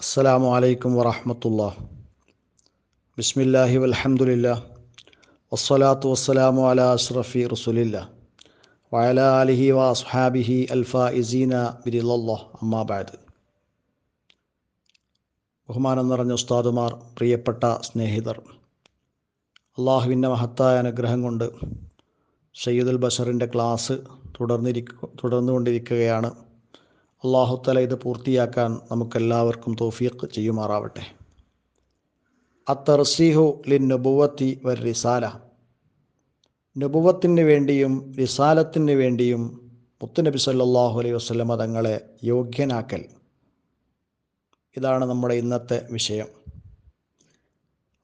അസ്സലാമു അലൈക്കും വറഹമത്തുള്ള ബിസ്മില്ലാഹി വലഹമുല്ല വസ്സലാത്തു വസ്സലാമു അല അഷ്റഫി റസുലില്ല. വയല അലിഹി വ അൽഫ ഇസീന ബിരിലല്ലാ അമ്മാബാദ് ബഹുമാനം നിറഞ്ഞ ഉസ്താദുമാർ പ്രിയപ്പെട്ട സ്നേഹിതർ. അള്ളാഹുവിന്റെ മഹത്തായ അനുഗ്രഹം കൊണ്ട് സയ്യിദുൽ ബഷറിന്റെ ക്ലാസ് തുടർന്നിരിക്കു തുടർന്നുകൊണ്ടിരിക്കുകയാണ്. അള്ളാഹുത്തല ഇത് പൂർത്തിയാക്കാൻ നമുക്കെല്ലാവർക്കും തോഫീഖ് ചെയ്യുമാറാവട്ടെ. അത്തർസീഹു ലിൻ നുബുവത്തി വർ റിസാല നുബുവത്തിന് വേണ്ടിയും റിസാലത്തിന് വേണ്ടിയും മുത്തുനബി സല്ലാഹു അലൈഹി വസ്ലമ തങ്ങളെ യോഗ്യനാക്കൽ. ഇതാണ് നമ്മുടെ ഇന്നത്തെ വിഷയം.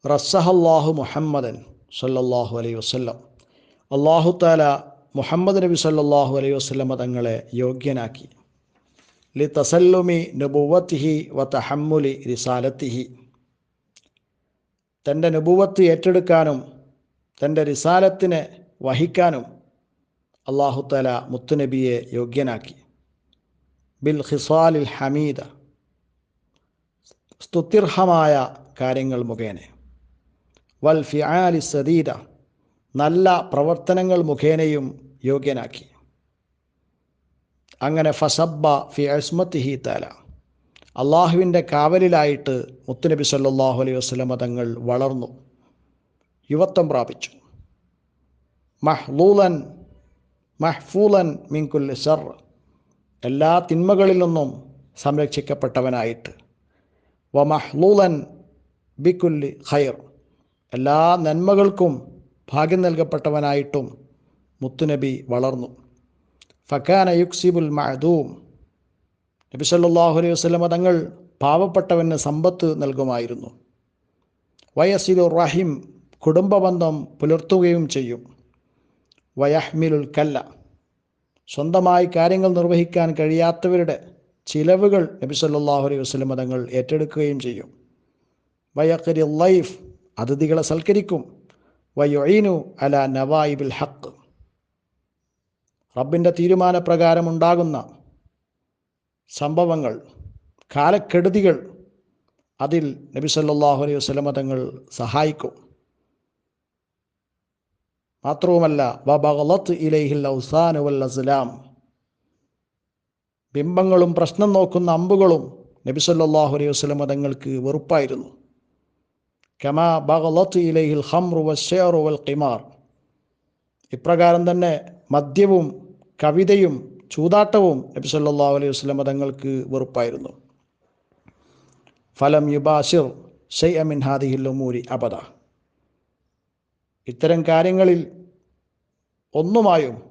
റസഹല്ലാഹു മുഹമ്മദൻ സല്ലാഹു അലൈഹി വസ്ലം അള്ളാഹു താല മുഹമ്മദ് നബി സല്ലാഹു അലൈഹി വസ്ലമ തങ്ങളെ യോഗ്യനാക്കി. ലി തസല്ലുമി നുബുവത്തിഹി വ തഹമ്മുലി റിസാലത്തിഹി തന്റെ നുബുവത്ത് ഏറ്റെടുക്കാനും തന്റെ റിസാലത്തിനെ വഹിക്കാനും അള്ളാഹുത്തല മുത്തുനബിയെ യോഗ്യനാക്കി. ബിൽ ഖിസാലിൽ ഹമീദ. സ്തുത്യർഹമായ കാര്യങ്ങൾ മുഖേന. വൽ ഫിയാലി സദീദ. നല്ല പ്രവർത്തനങ്ങൾ മുഖേനയും യോഗ്യനാക്കി. അങ്ങനെ ഫസബ്ബ ഫി അസ്മത്തിഹി താല. അള്ളാഹുവിന്റെ കാവലിലായിട്ട് മുത്തുനബി സല്ലാഹു അലൈഹി വസ്ലമ തങ്ങൾ വളർന്നു യുവത്വം പ്രാപിച്ചു. മഹ്ലൂലൻ മഹ്ഫൂലൻ മിൻകുൽ സർ എല്ലാ തിന്മകളിൽ നിന്നും സംരക്ഷിക്കപ്പെട്ടവനായിട്ട്. വ മഹ്ലൂലൻ ബിക്കുല്ലി ഖൈർ എല്ലാ നന്മകൾക്കും ഭാഗ്യം നൽകപ്പെട്ടവനായിട്ടും മുത്തുനബി വളർന്നു. ഫക്കാന യുക്സിബുൽ മഅദൂം. നബി സല്ലല്ലാഹു അലൈഹി വസല്ലമ തങ്ങൾ പാവപ്പെട്ടവന് സമ്പത്ത് നൽകുമായിരുന്നു. വയസിലു റഹിം കുടുംബബന്ധം പുലർത്തുകയും ചെയ്യും. വയഹ്മിലുൽ കല്ല സ്വന്തമായി കാര്യങ്ങൾ നിർവഹിക്കാൻ കഴിയാത്തവരുടെ ചിലവുകൾ നബി സല്ലല്ലാഹു അലൈഹി വസല്ലമ തങ്ങൾ ഏറ്റെടുക്കുകയും ചെയ്യും. വയക്കരി ലൈഫ് അതിഥികളെ സൽക്കരിക്കും. വയൊയിനു അല നവായിബിൽ ഹക്ക് റബ്ബിന്റെ തീരുമാനപ്രകാരമുണ്ടാകുന്ന സംഭവങ്ങൾ കാലക്കെടുതികൾ അതിൽ നബി സല്ലാഹു അലൈഹി വസ്ലമ തങ്ങൾ സഹായിക്കും. മാത്രവുമല്ല വബലത്ത് ഇലൈഹിൽ ഔസാൻ വൽ ബിംബങ്ങളും പ്രശ്നം നോക്കുന്ന അമ്പുകളും നബി സല്ലാഹു അലൈഹി വസ്ലമ തങ്ങൾക്ക് വെറുപ്പായിരുന്നു. കമാ ബഗലത്ത് ഇലൈഹിൽ ഹംറു വഷേറു വൽ ഖിമാർ. ഇപ്രകാരം തന്നെ മദ്യവും കവിതയും ചൂതാട്ടവും നബി സല്ലാ അലൈഹി വസ്ലം തങ്ങൾക്ക് വെറുപ്പായിരുന്നു. ഫലം യുബാഷിർ ഷെയ് അമിൻ ഹാദിഹില്ലമൂരി അബദ. ഇത്തരം കാര്യങ്ങളിൽ ഒന്നുമായും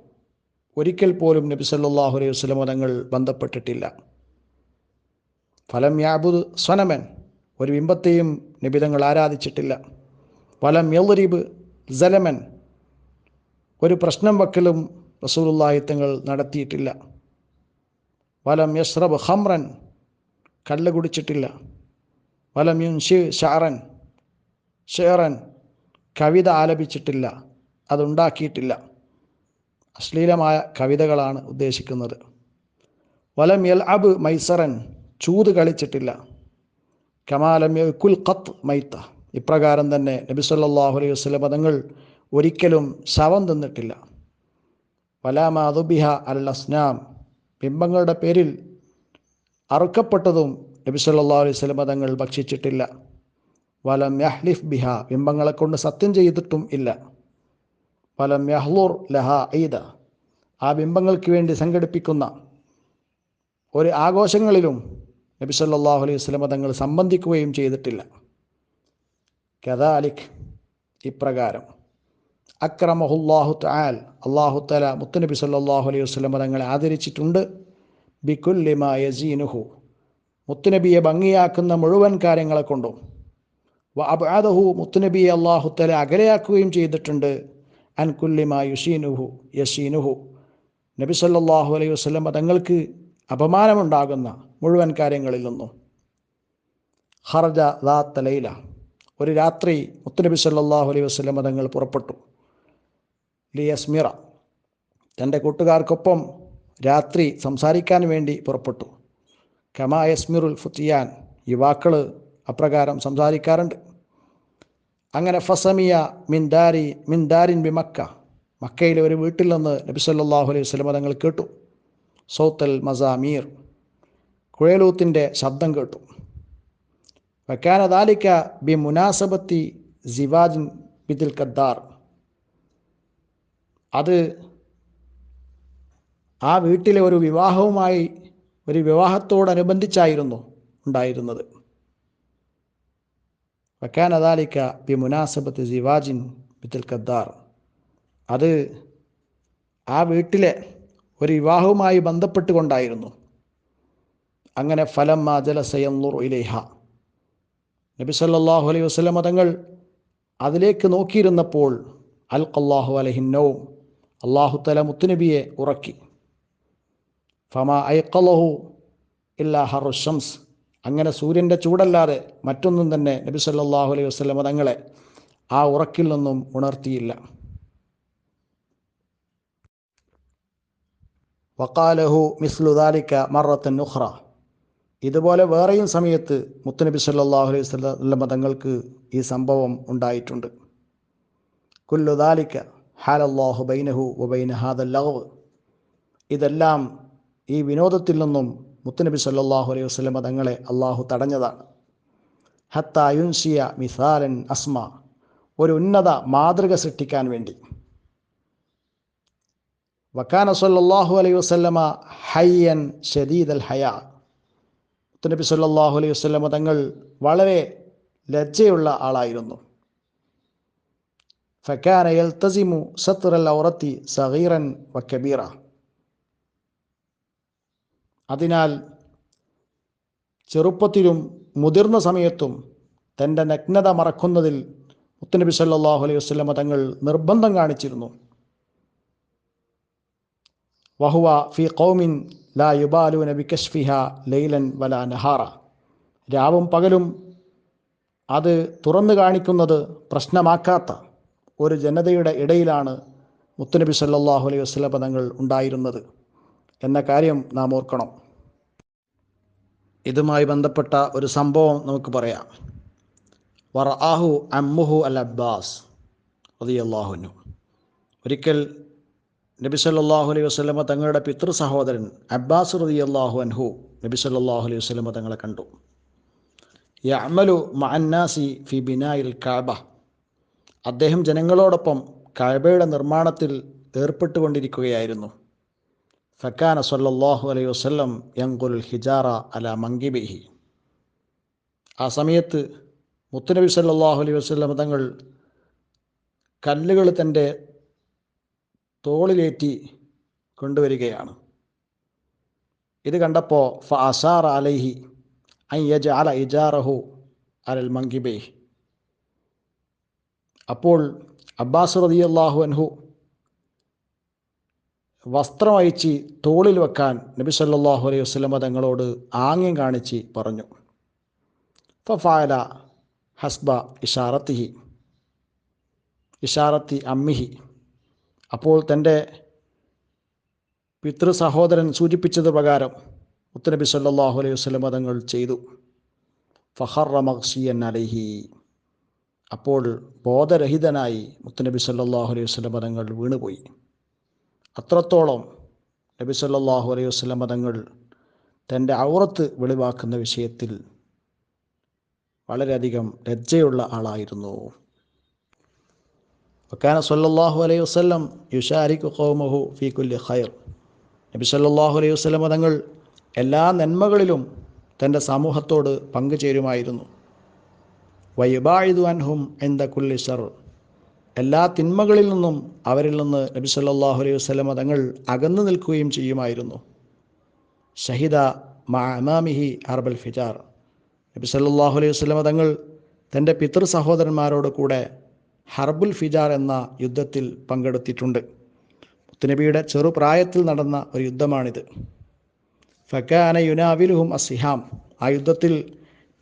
ഒരിക്കൽ പോലും നബി സല്ലാഹു അലൈഹി വസ്ലം തങ്ങൾ ബന്ധപ്പെട്ടിട്ടില്ല. ഫലം യാബുദ് സ്വനമൻ ഒരു ബിംബത്തെയും നിബിതങ്ങൾ ആരാധിച്ചിട്ടില്ല. ഫലം യൗരീബ് ജലമൻ ഒരു പ്രശ്നം വക്കലും റസൂലുള്ളാഹി തങ്ങൾ നടത്തിയിട്ടില്ല. വലം യസ്രബ് ഹംറൻ കല്ല് കുടിച്ചിട്ടില്ല. വലം യുൻഷി ഷാറൻ ഷേറൻ കവിത ആലപിച്ചിട്ടില്ല. അതുണ്ടാക്കിയിട്ടില്ല. അശ്ലീലമായ കവിതകളാണ് ഉദ്ദേശിക്കുന്നത്. വലം യൽ അബ് മൈസറൻ ചൂത് കളിച്ചിട്ടില്ല. കമാലം കുൽ ഖത്ത് മൈത്ത ഇപ്രകാരം തന്നെ നബി സല്ലാഹു അലൈഹി വസ്ലം പദങ്ങൾ ഒരിക്കലും ശവം തിന്നിട്ടില്ല. വലാമാതുബിഹ അൽ അസ്നാം. ബിംബങ്ങളുടെ പേരിൽ അറുക്കപ്പെട്ടതും നബി സല്ലാ അലൈഹി സ്വലം തങ്ങൾ ഭക്ഷിച്ചിട്ടില്ല. വലം യഹ്ലിഫ് ബിഹ ബിംബങ്ങളെ കൊണ്ട് സത്യം ചെയ്തിട്ടും ഇല്ല. വലം യഹ്ലൂർ ലഹ ഈദ ആ ബിംബങ്ങൾക്ക് വേണ്ടി സംഘടിപ്പിക്കുന്ന ഒരു ആഘോഷങ്ങളിലും നബി സല്ലാഹു അലൈഹി സ്വലം തങ്ങൾ സംബന്ധിക്കുകയും ചെയ്തിട്ടില്ല. കഥാലിഖ് ഇപ്രകാരം. അക്രമഹുല്ലാഹു താൽ അള്ളാഹു തല മുത്തുനബി സല്ലാഹു അലൈഹി വസ്ലം തങ്ങളെ ആദരിച്ചിട്ടുണ്ട്. ബിക്കുല്ലിമ യസീനുഹു. മുത്തുനബിയെ ഭംഗിയാക്കുന്ന മുഴുവൻ കാര്യങ്ങളെ കൊണ്ടും വ അബാദഹു മുത്തുനബിയെ അള്ളാഹു തല അകലയാക്കുകയും ചെയ്തിട്ടുണ്ട്. അൻ യുസീനുഹു യഷീനുഹു നബി സല്ലാഹു അലൈഹി വസ്ലം തങ്ങൾക്ക് അപമാനമുണ്ടാകുന്ന മുഴുവൻ കാര്യങ്ങളിൽ നിന്നും. ഹർജ ദാ തലയില ഒരു രാത്രി മുത്തുനബി സല്ലാഹു അലൈഹി വസ്ലം തങ്ങൾ പുറപ്പെട്ടു. ലിയസ്മിറ തന്റെ കൂട്ടുകാർക്കൊപ്പം രാത്രി സംസാരിക്കാൻ വേണ്ടി പുറപ്പെട്ടു. കമാ യസ്മിറുൽ ഫുത്തിയാൻ യുവാക്കൾ അപ്രകാരം സംസാരിക്കാറുണ്ട്. അങ്ങനെ ഫസമിയ മിൻദാരി മിൻദാരിൻ ബി മക്ക മക്കയിലെ ഒരു വീട്ടിൽ നിന്ന് നബി സല്ലല്ലാഹു അലൈഹി വസല്ലം തങ്ങൾ കേട്ടു. സൗത്തൽ മസാമീർ കുഴലൂത്തിന്റെ ശബ്ദം കേട്ടു. വക്കാന ദാലിക്ക ബി മുനാസബത്തി സിവാജിൻ ബിദിൽ കദ്ദാർ അത് ആ വീട്ടിലെ ഒരു വിവാഹവുമായി ഒരു വിവാഹത്തോടനുബന്ധിച്ചായിരുന്നു ഉണ്ടായിരുന്നത്. വക്കാൻ അദാലിക്ക ബി മുനാസബത്ത് സിവാജിൻ ബിത്തുൽ ഖദ്ദാർ. അത് ആ വീട്ടിലെ ഒരു വിവാഹവുമായി ബന്ധപ്പെട്ടുകൊണ്ടായിരുന്നു. അങ്ങനെ ഫലം ജലസയന്നുർ ഇലേഹ. നബി സല്ലല്ലാഹു അലൈഹി വസല്ലം തങ്ങൾ അതിലേക്ക് നോക്കിയിരുന്നപ്പോൾ അൽ ഖല്ലാഹു അലഹിന്നവും അള്ളാഹു തല മുത്തുനബിയെ ഉറക്കി. ഫമ ഐക്കലഹു ഇല്ലാ ഹറുഷംസ് അങ്ങനെ സൂര്യന്റെ ചൂടല്ലാതെ മറ്റൊന്നും തന്നെ നബി സല്ലാഹു അലൈഹി വസല്ലം തങ്ങളെ ആ ഉറക്കിൽ നിന്നും ഉണർത്തിയില്ല. വക്കാലഹു മിസ്ലുദാലിക്ക മറത്തൻ നുഹ്റ ഇതുപോലെ വേറെയും സമയത്ത് മുത്തുനബി സല്ലാഹു അലൈഹി വസല്ലം തങ്ങൾക്ക് ഈ സംഭവം ഉണ്ടായിട്ടുണ്ട്. കുല്ലു ദാലിക്ക ഹാലല്ലാഹു ബൈനഹു വബൈന ഹാദൽ ലഹവ് ഇതെല്ലാം ഈ വിനോദത്തിൽ നിന്നും മുത്തുനബി സല്ലല്ലാഹു അലൈഹി വസല്ലം തങ്ങളെ അള്ളാഹു തടഞ്ഞതാണ്. ഹത്ത യുൻസിയ മിസാലൻ അസ്മ. ഒരു ഉന്നത മാതൃക സൃഷ്ടിക്കാൻ വേണ്ടി. വക്കാന സല്ലല്ലാഹു അലൈഹി വസല്ലമ ഹയ്യൻ ഷദീദൽ ഹയാ. മുത്തുനബി സല്ലല്ലാഹു അലൈഹി വസല്ലമ തങ്ങൾ വളരെ ലജ്ജയുള്ള ആളായിരുന്നു. യൽതസിമു സത്രൽ ഔറത്തി സഗീറൻ വ കബീറ അതിനാൽ ചെറുപ്പത്തിലും മുതിർന്ന സമയത്തും തന്റെ നഗ്നത മറക്കുന്നതിൽ മുത്തനബി സല്ലാഹു അലൈഹി വസ്ലമ തങ്ങൾ നിർബന്ധം കാണിച്ചിരുന്നു. വഹുവ ഫി കൗമിൻ ലാ യുബാലു നബി കഷ്ഫിഹ ലൈലൻ വല നഹാറ. രാവും പകലും അത് തുറന്നു കാണിക്കുന്നത് പ്രശ്നമാക്കാത്ത ഒരു ജനതയുടെ ഇടയിലാണ് മുത്തുനബി സല്ലാഹു അലൈഹി വസല്ലമ പദങ്ങൾ ഉണ്ടായിരുന്നത്. എന്ന കാര്യം നാം ഓർക്കണം. ഇതുമായി ബന്ധപ്പെട്ട ഒരു സംഭവം നമുക്ക് പറയാം. വറാഹു അമ്മുഹു അൽ അബ്ബാസ് റളിയല്ലാഹുനു ഒരിക്കൽ നബി സല്ലാഹു അലൈഹി വസല്ലമ തങ്ങളുടെ പിതൃ സഹോദരൻ അബ്ബാസ് റതി അള്ളാഹു അൻഹു നബി സല്ലാഹു അലൈഹി വസ്ലമ തങ്ങളെ കണ്ടു. യഅമലു മഅന്നാസി ഫി ബിനായിൽ കഅബ അദ്ദേഹം ജനങ്ങളോടൊപ്പം കഴബയുടെ നിർമ്മാണത്തിൽ ഏർപ്പെട്ടുകൊണ്ടിരിക്കുകയായിരുന്നു ഫക്കാന സല്ലാഹു അലൈഹി വസല്ലം യങ്കുൽ ഹിജാറ അല മങ്കിബിഹി. ആ സമയത്ത് മുത്തുനബി സല്ലാഹു അലൈഹി വസല്ലം തങ്ങൾ കല്ലുകൾ തന്റെ തോളിലേറ്റി കൊണ്ടുവരികയാണ്. ഇത് കണ്ടപ്പോൾ ഫ അസാർ അലൈഹി ഐ യജ അല ഇജാറഹു അലൽ മങ്കിബേ അപ്പോൾ അബ്ബാസ് റതി അള്ളാഹു അൻഹു വസ്ത്രം അയച്ച് തോളിൽ വെക്കാൻ നബി സല്ലാഹു അലൈഹി വസ്ലമ തങ്ങളോട് ആംഗ്യം കാണിച്ച് പറഞ്ഞു. ഫഫായല ഹസ്ബ ഇഷാറത്തിഹി ഇഷാറത്തി അമ്മിഹി. അപ്പോൾ തന്റെ പിതൃ സഹോദരൻ സൂചിപ്പിച്ചത് പ്രകാരം മുത്തനബി സല്ലാഹു അലൈഹി വസ്ലമ തങ്ങൾ ചെയ്തു. ഫഹറ മഖ്സിയൻ അലൈഹി. അപ്പോൾ ബോധരഹിതനായി മുത്തനബി സല്ലാഹു അലൈഹി വസ്ലം തങ്ങൾ വീണുപോയി. അത്രത്തോളം നബി സല്ലാഹു അലൈഹി വസ്ലം തങ്ങൾ തന്റെ ഔറത്ത് വെളിവാക്കുന്ന വിഷയത്തിൽ വളരെയധികം ലജ്ജയുള്ള ആളായിരുന്നു. വക്കാന സല്ലാഹു അലൈഹി വസ്ലം യുഷാരിഖു ഖൗമഹു ഫീ കുല്ലി ഖൈർ. നബി സല്ലാഹു അലൈഹി വസ്ലം തങ്ങൾ എല്ലാ നന്മകളിലും തന്റെ സമൂഹത്തോട് പങ്കുചേരുമായിരുന്നു. വയുബായിദു അൻഹും എന്ത കുല്ലി എല്ലാ തിന്മകളിൽ നിന്നും അവരിൽ നിന്ന് നബി സല്ലാഹു അലൈഹി വസ്ലം തങ്ങൾ അകന്നു നിൽക്കുകയും ചെയ്യുമായിരുന്നു. ഷഹിദ മാ അമാമിഹി അർബൽ ഫിജാർ. നബി സല്ലാഹു അലൈഹി വസ്ലം തങ്ങൾ തന്റെ പിതൃ സഹോദരന്മാരോട് കൂടെ ഹർബുൽ ഫിജാർ എന്ന യുദ്ധത്തിൽ പങ്കെടുത്തിട്ടുണ്ട്. മുത്തുനബിയുടെ ചെറുപ്രായത്തിൽ നടന്ന ഒരു യുദ്ധമാണിത്. ഫക്കാന യുനാവിലുഹും അസിഹാം ആ യുദ്ധത്തിൽ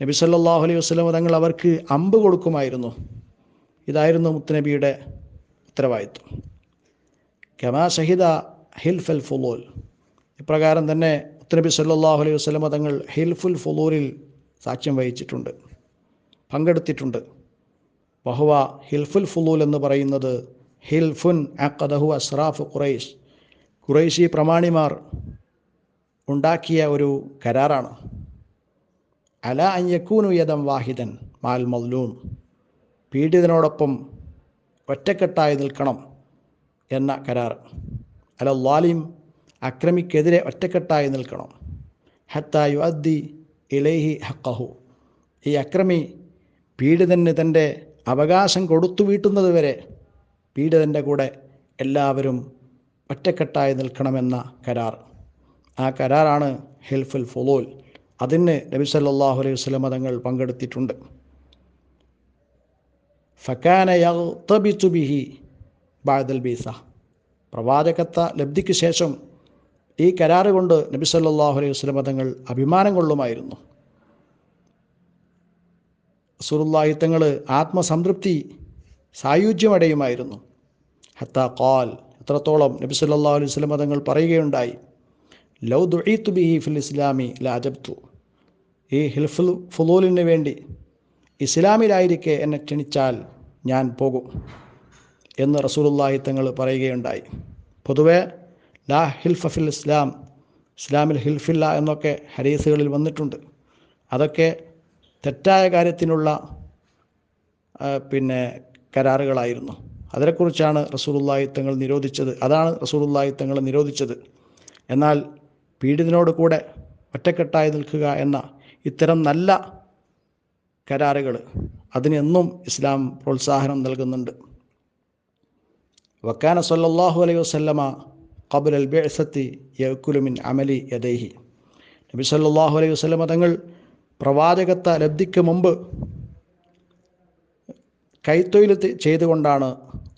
നബി സല്ലാഹു അലൈഹി വസല്ലമ തങ്ങൾ അവർക്ക് അമ്പ് കൊടുക്കുമായിരുന്നു. ഇതായിരുന്നു മുത്തുനബിയുടെ ഉത്തരവാദിത്വം. കമാ ഷഹിദ ഹിൽഫൽ ഫുലൂൽ. ഇപ്രകാരം തന്നെ മുത്തുനബി സല്ലാഹു അലൈഹി വസല്ലമ തങ്ങൾ ഹിൽഫുൽ ഫുലൂലിൽ സാക്ഷ്യം വഹിച്ചിട്ടുണ്ട് പങ്കെടുത്തിട്ടുണ്ട്. വഹുവ ഹിൽഫുൽ ഫുലൂൽ എന്ന് പറയുന്നത് ഹിൽഫുൻ അക്കദഹു അസ്രാഫ് ഖുറൈഷ് ഖുറൈശി പ്രമാണിമാർ ഉണ്ടാക്കിയ ഒരു കരാറാണ്. അല അഞ്ഞക്കൂനു യദം വാഹിദൻ മാൽ മദ്ലൂം പീഡിതനോടൊപ്പം ഒറ്റക്കെട്ടായി നിൽക്കണം എന്ന കരാർ. അല ലാലിം അക്രമിക്കെതിരെ ഒറ്റക്കെട്ടായി നിൽക്കണം. ഹത്ത യുഅദ്ദി ഇലൈഹി ഹക്കഹു ഈ അക്രമി പീഡിതന് തന്റെ അവകാശം കൊടുത്തു വീട്ടുന്നത് വരെ പീഡിതന്റെ കൂടെ എല്ലാവരും ഒറ്റക്കെട്ടായി നിൽക്കണമെന്ന കരാർ. ആ കരാറാണ് ഹെൽഫുൽ ഫുലൂൽ. അതിന് നബി സല്ലല്ലാഹു അലൈഹി വസ്ലം തങ്ങൾ പങ്കെടുത്തിട്ടുണ്ട്. പ്രവാചകത്ത ലബ്ധിക്ക് ശേഷം ഈ കരാറ് കൊണ്ട് നബി സല്ലാഹു അലൈഹി വസ്ലം തങ്ങൾ അഭിമാനം കൊള്ളുമായിരുന്നു. സുറുല്ലാഹി തങ്ങൾ ആത്മസംതൃപ്തി സായുജ്യമടയുമായിരുന്നു. ഹത്ത ഖാൽ എത്രത്തോളം നബി സല്ലാ അലൈഹി വസല്ലം തങ്ങൾ പറയുകയുണ്ടായി. ലൗ ദുഈത്തു ബിഹി ഫിൽ ഇസ്ലാമി ലാജബ്തു ഈ ഹിൽഫുൽ ഫുലൂലിന് വേണ്ടി ഇസ്ലാമിലായിരിക്കെ എന്നെ ക്ഷണിച്ചാൽ ഞാൻ പോകും എന്ന് റസൂലുള്ളാഹി തങ്ങൾ പറയുകയുണ്ടായി. പൊതുവെ ലാ ഹിൽഫ ഫിൽ ഇസ്ലാം ഇസ്ലാമിൽ ഹിൽഫില്ല എന്നൊക്കെ ഹരീസുകളിൽ വന്നിട്ടുണ്ട്. അതൊക്കെ തെറ്റായ കാര്യത്തിനുള്ള പിന്നെ കരാറുകളായിരുന്നു. അതിനെക്കുറിച്ചാണ് റസൂലുള്ളാഹി തങ്ങൾ നിരോധിച്ചത്. അതാണ് റസൂലുള്ളാഹി തങ്ങൾ നിരോധിച്ചത്. എന്നാൽ പീഡിതനോട് കൂടെ ഒറ്റക്കെട്ടായി നിൽക്കുക എന്ന ഇത്തരം നല്ല കരാറുകൾ അതിനെന്നും ഇസ്ലാം പ്രോത്സാഹനം നൽകുന്നുണ്ട്. വക്കാന സല്ലാഹു അലൈഹി വസല്ലമ കബുൽ അൽ ബേസത്തി യഅ്കുലു മിൻ അമലി യദൈഹി. നബി സല്ലാഹു അലൈഹി വസല്ലമ തങ്ങൾ പ്രവാചകത്ത ലബ്ധിക്ക് മുമ്പ് കൈത്തൊഴിൽ ചെയ്തുകൊണ്ടാണ്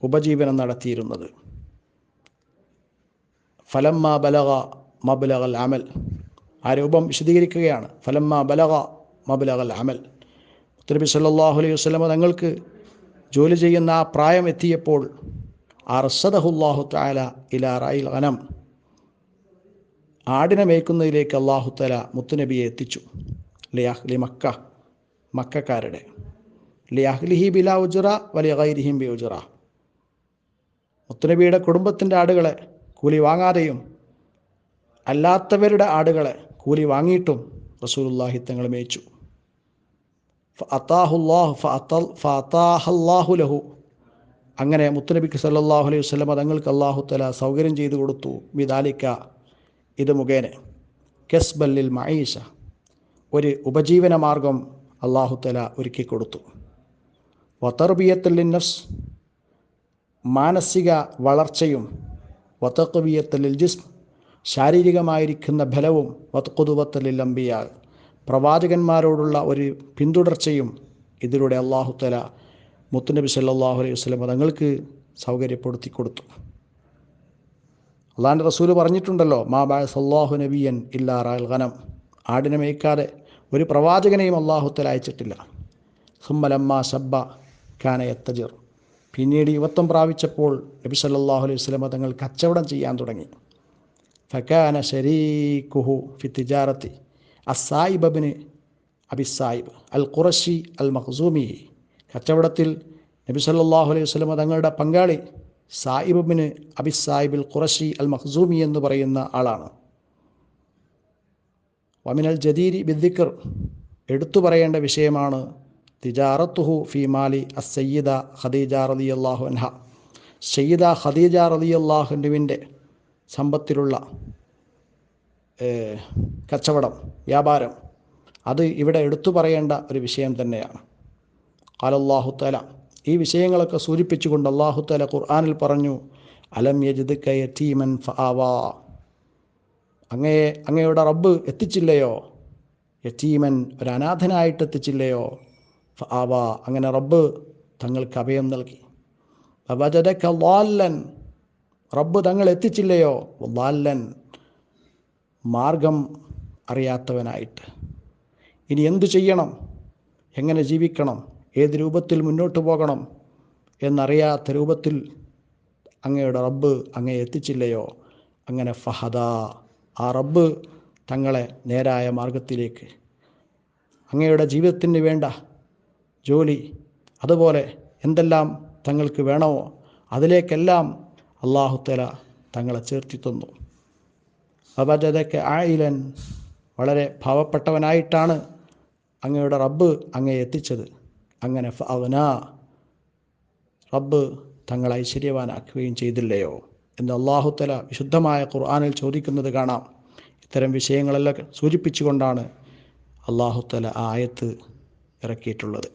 ഉപജീവനം നടത്തിയിരുന്നത്. ഫലം മാ ബലക മബലഗൽ അമൽ ആ രൂപം വിശദീകരിക്കുകയാണ്. ഫലമ്മ ബലഗ മബലഗൽ അമൽ. ഉത്തരബി സല്ലാഹു അലൈഹി വസ്ലമ തങ്ങൾക്ക് ജോലി ചെയ്യുന്ന ആ പ്രായം എത്തിയപ്പോൾ അർസദഹുല്ലാഹു താല ഇലാ റായിൽ ഗനം. ആടിനെ മേയ്ക്കുന്നതിലേക്ക് അള്ളാഹു തല മുത്തുനബിയെ എത്തിച്ചു. ലിയാഹ്ലി മക്ക മക്കാരുടെ ലിയാഹ്ലിഹി ബില ഉജറ വലിയ ഗൈരിഹിം ബി ഉജറ. മുത്തുനബിയുടെ കുടുംബത്തിന്റെ ആടുകളെ കൂലി വാങ്ങാതെയും അല്ലാത്തവരുടെ ആടുകളെ കൂലി വാങ്ങിയിട്ടും റസൂലുള്ളാഹി തങ്ങൾ മേച്ചു. ലഹു. അങ്ങനെ മുത്തനബിക്ക് സല്ലല്ലാഹു അലൈഹി വസല്ലം തങ്ങൾക്ക് അള്ളാഹു തല സൗകര്യം ചെയ്തു കൊടുത്തു. വിദാലിക്ക ഇത് മുഖേന. കെസ്ബല്ലിൽ മഈഷ ഒരു ഉപജീവന മാർഗം അള്ളാഹു തല ഒരുക്കി കൊടുത്തു. വതർബിയത്തുൽ നഫ്സ്. മാനസിക വളർച്ചയും വതഖവിയത്തുൽ ജിസ്ം ശാരീരികമായിരിക്കുന്ന ബലവും വത്കുതുവത്തലിൽ അമ്പിയ പ്രവാചകന്മാരോടുള്ള ഒരു പിന്തുടർച്ചയും ഇതിലൂടെ അള്ളാഹുത്തല തല മുത്തുനബി സല്ലാഹു അലൈഹി വസല്ലം തങ്ങൾക്ക് സൗകര്യപ്പെടുത്തി കൊടുത്തു. അള്ളാഹിന്റെ റസൂൽ പറഞ്ഞിട്ടുണ്ടല്ലോ മാ ബാ സല്ലാഹു നബിയൻ ഇല്ലാ റാൽ ഖനം ആടിനെ മേയ്ക്കാതെ ഒരു പ്രവാചകനെയും അള്ളാഹുത്തല അയച്ചിട്ടില്ല. സുമ്മലമ്മ സബ്ബ ഖാന എത്തജിർ പിന്നീട് യുവത്വം പ്രാപിച്ചപ്പോൾ നബി സല്ലാഹു അലൈഹി വസല്ലം തങ്ങൾ കച്ചവടം ചെയ്യാൻ തുടങ്ങി. ഫക്കാന ഷരീഖുഹു ഫി തിജാറത്തി അസായിബബിന് അബിസായിബ് അൽ ഖുറഷി അൽ മഖ്സൂമി കച്ചവടത്തിൽ നബി സല്ലാഹു അലൈഹി വസല്ലം തങ്ങളുടെ പങ്കാളി സായിബിന് അബിസായിബിൽ ഖുറഷി അൽ മഖ്സൂമി എന്ന് പറയുന്ന ആളാണ്. വമിനൽ ജദീരി ബിദ്ദിക്കർ എടുത്തു പറയേണ്ട വിഷയമാണ് തിജാറത്തുഹു ഫി മാലി അസയ്യിദ ഖദീജ റളിയല്ലാഹു അൻഹ. സയ്യിദ ഖദീജ റളിയല്ലാഹുവിന്റെ സമ്പത്തിലുള്ള കച്ചവടം വ്യാപാരം അത് ഇവിടെ എടുത്തു പറയേണ്ട ഒരു വിഷയം തന്നെയാണ്. കാലല്ലാഹുത്തല ഈ വിഷയങ്ങളൊക്കെ സൂചിപ്പിച്ചുകൊണ്ട് അള്ളാഹു തല ഖുർആാനിൽ പറഞ്ഞു അലം യജിദ് യതീമൻ ഫാവാ അങ്ങയെ അങ്ങയുടെ റബ്ബ് എത്തിച്ചില്ലയോ? യതീമൻ ഒരു അനാഥനായിട്ട് എത്തിച്ചില്ലയോ? ഫാവാ അങ്ങനെ റബ്ബ് തങ്ങൾക്ക് അഭയം നൽകി. വാലൻ റബ്ബ് തങ്ങൾ എത്തിച്ചില്ലയോ? വല്ലൻ മാർഗം അറിയാത്തവനായിട്ട്. ഇനി എന്തു ചെയ്യണം? എങ്ങനെ ജീവിക്കണം? ഏത് രൂപത്തിൽ മുന്നോട്ട് പോകണം? എന്നറിയാത്ത രൂപത്തിൽ അങ്ങയുടെ റബ്ബ് അങ്ങേ എത്തിച്ചില്ലയോ? അങ്ങനെ ഫഹദ. ആ റബ്ബ് തങ്ങളെ നേരായ മാർഗത്തിലേക്ക്. അങ്ങയുടെ ജീവിതത്തിന് വേണ്ട ജോലി അതുപോലെ എന്തെല്ലാം തങ്ങൾക്ക് വേണമോ അതിലേക്കെല്ലാം അള്ളാഹുത്തല തങ്ങളെ ചേർത്തി തന്നു. അബജതൊക്കെ ആയിലൻ വളരെ പാവപ്പെട്ടവനായിട്ടാണ് അങ്ങയുടെ റബ്ബ് അങ്ങയെ എത്തിച്ചത്. അങ്ങനെ അവന റബ്ബ് തങ്ങളെ ഐശ്വര്യവാനാക്കുകയും ചെയ്തില്ലയോ? എന്ന് അള്ളാഹുത്തല വിശുദ്ധമായ ഖുർആാനിൽ ചോദിക്കുന്നത് കാണാം. ഇത്തരം വിഷയങ്ങളെല്ലാം സൂചിപ്പിച്ചുകൊണ്ടാണ് അള്ളാഹുത്തല ആ ആയത്ത് ഇറക്കിയിട്ടുള്ളത്.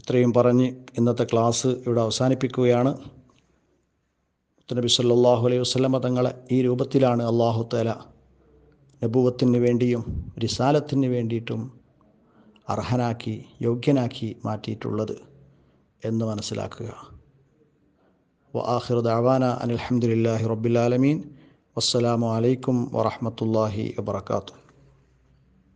ഇത്രയും പറഞ്ഞ് ഇന്നത്തെ ക്ലാസ് ഇവിടെ അവസാനിപ്പിക്കുകയാണ്. നബി സല്ലാഹു അലൈഹി വസ്ലമ തങ്ങളെ ഈ രൂപത്തിലാണ് അള്ളാഹു തല നബൂവത്തിന് വേണ്ടിയും റിസാലത്തിന് വേണ്ടിയിട്ടും അർഹനാക്കി യോഗ്യനാക്കി മാറ്റിയിട്ടുള്ളത് എന്ന് മനസ്സിലാക്കുക. വ ആഖിർ ദാവാന റബ്ബിൽ ആലമീൻ. വസ്സലാമു അലൈക്കും വറഹമത്തല്ലാഹി വബർക്കാത്തു